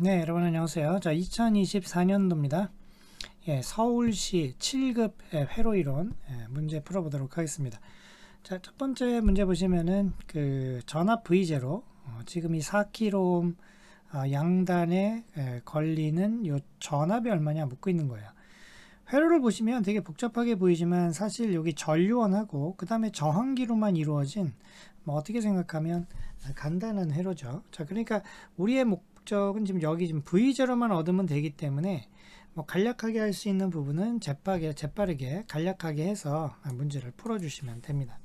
네, 여러분 안녕하세요. 자, 2024년도입니다. 예, 서울시 7급 회로 이론 예, 문제 풀어보도록 하겠습니다. 자, 첫 번째 문제 보시면은 그 전압 V0 어, 지금 이 4km 어, 양단에 예, 걸리는 요 전압이 얼마냐 묻고 있는 거예요. 회로를 보시면 되게 복잡하게 보이지만 사실 여기 전류원하고 그 다음에 저항기로만 이루어진 뭐 어떻게 생각하면 간단한 회로죠. 자, 그러니까 우리의 목 적은 지금 여기 지금 V0만 얻으면 되기 때문에 뭐 간략하게 할 수 있는 부분은 재빠르게, 재빠르게 간략하게 해서 문제를 풀어주시면 됩니다.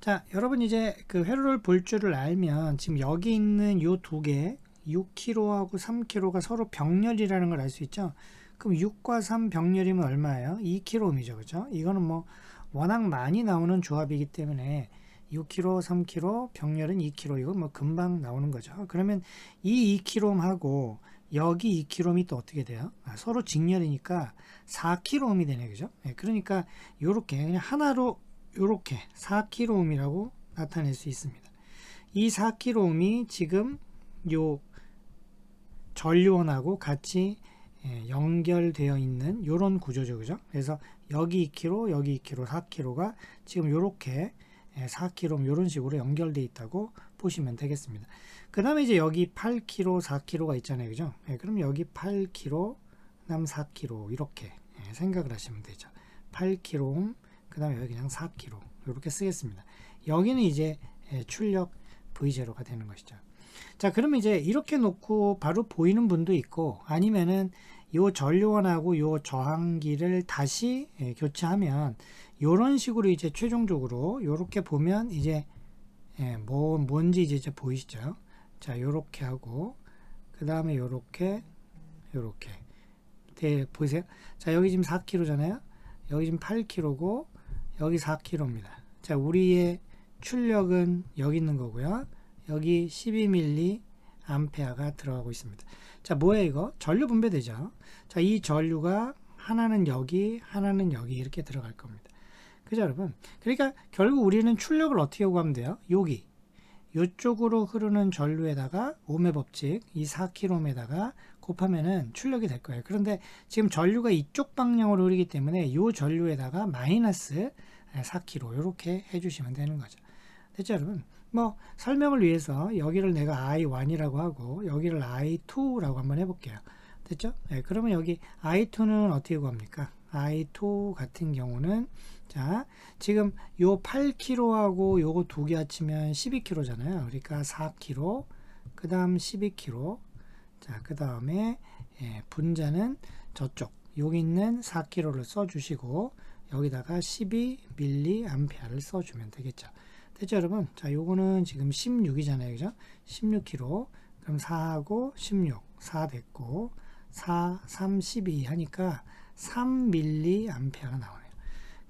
자, 여러분 이제 그 회로를 볼 줄을 알면 지금 여기 있는 요 두 개, 6km하고 3km가 서로 병렬이라는 걸 알 수 있죠. 그럼 6과 3 병렬이면 얼마예요? 2km이죠. 그죠? 이거는 뭐 워낙 많이 나오는 조합이기 때문에 6km, 3km, 병렬은 2km 이거 뭐 금방 나오는 거죠. 그러면 이 2km하고 여기 2km이 또 어떻게 돼요? 아, 서로 직렬이니까 4km이 되네. 그죠? 네, 그러니까 요렇게 그냥 하나로 요렇게 4km이라고 나타낼 수 있습니다. 이 4km이 지금 요 전류원하고 같이 예, 연결되어 있는 이런 구조죠. 그죠? 그래서 여기 2km, 여기 2km, 4km가 지금 이렇게 4km 이런 식으로 연결되어 있다고 보시면 되겠습니다. 그 다음에 이제 여기 8km, 4km가 있잖아요. 그죠? 예, 그럼 여기 8km, 남 4km 이렇게 예, 생각을 하시면 되죠. 8km, 그 다음에 여기 그냥 4km 이렇게 쓰겠습니다. 여기는 이제 예, 출력 V0가 되는 것이죠. 자, 그러면 이제 이렇게 놓고 바로 보이는 분도 있고 아니면은 요 전류원하고 요 저항기를 다시 예, 교체하면 요런 식으로 이제 최종적으로 요렇게 보면 이제 예, 뭐 뭔지 이제, 보이시죠? 자, 요렇게 하고 그 다음에 요렇게 요렇게 네, 보세요. 자, 여기 지금 4kg잖아요. 여기 지금 8kg고 여기 4kg입니다. 자, 우리의 출력은 여기 있는 거고요. 여기 12밀리 암페어가 들어가고 있습니다. 자, 뭐예요 이거? 전류 분배되죠. 자, 이 전류가 하나는 여기, 하나는 여기 이렇게 들어갈 겁니다. 그죠, 여러분? 그러니까 결국 우리는 출력을 어떻게 구하면 돼요? 여기. 이쪽으로 흐르는 전류에다가 오메 법칙, 이 4km에다가 곱하면은 출력이 될 거예요. 그런데 지금 전류가 이쪽 방향으로 흐르기 때문에 이 전류에다가 마이너스 4km 이렇게 해주시면 되는 거죠. 됐죠, 여러분? 뭐 설명을 위해서 여기를 내가 i1이라고 하고 여기를 i2라고 한번 해볼게요. 됐죠? 네, 그러면 여기 i2는 어떻게 구합니까? i2 같은 경우는 자 지금 요 8kg하고 요거 두 개 합치면 12kg잖아요. 그러니까 4kg 그 다음 12kg 자그 다음에 예, 분자는 저쪽 여기 있는 4kg를 써주시고 여기다가 12mA를 써주면 되겠죠. 됐죠 여러분? 자 요거는 지금 16이잖아요 그죠? 16kg 그럼 4하고 16 4 됐고 4 3 12 하니까 3mA가 나오네요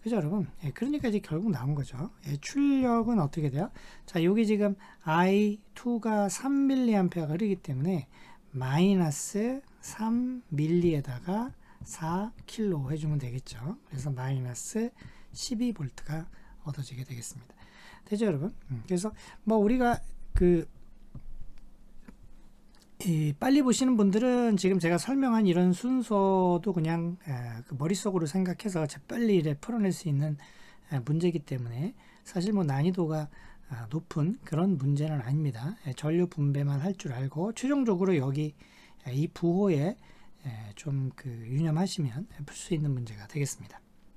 그죠 여러분? 예, 그러니까 이제 결국 나온 거죠 예, 출력은 어떻게 돼요? 자 여기 지금 I2가 3mA가 흐르기 때문에 마이너스 3mA에다가 4kg 해주면 되겠죠 그래서 마이너스 12V가 얻어지게 되겠습니다 되죠, 여러분? 음, 그래서 뭐 우리가 그 이, 빨리 보시는 분들은 지금 제가 설명한 이런 순서도 그냥 에, 그 머릿속으로 생각해서 재빨리 이래 풀어낼 수 있는 에, 문제이기 때문에 사실 뭐 난이도가 아, 높은 그런 문제는 아닙니다. 에, 전류 분배만 할 줄 알고 최종적으로 여기 이 부호에 좀 그 유념하시면 풀 수 있는 문제가 되겠습니다.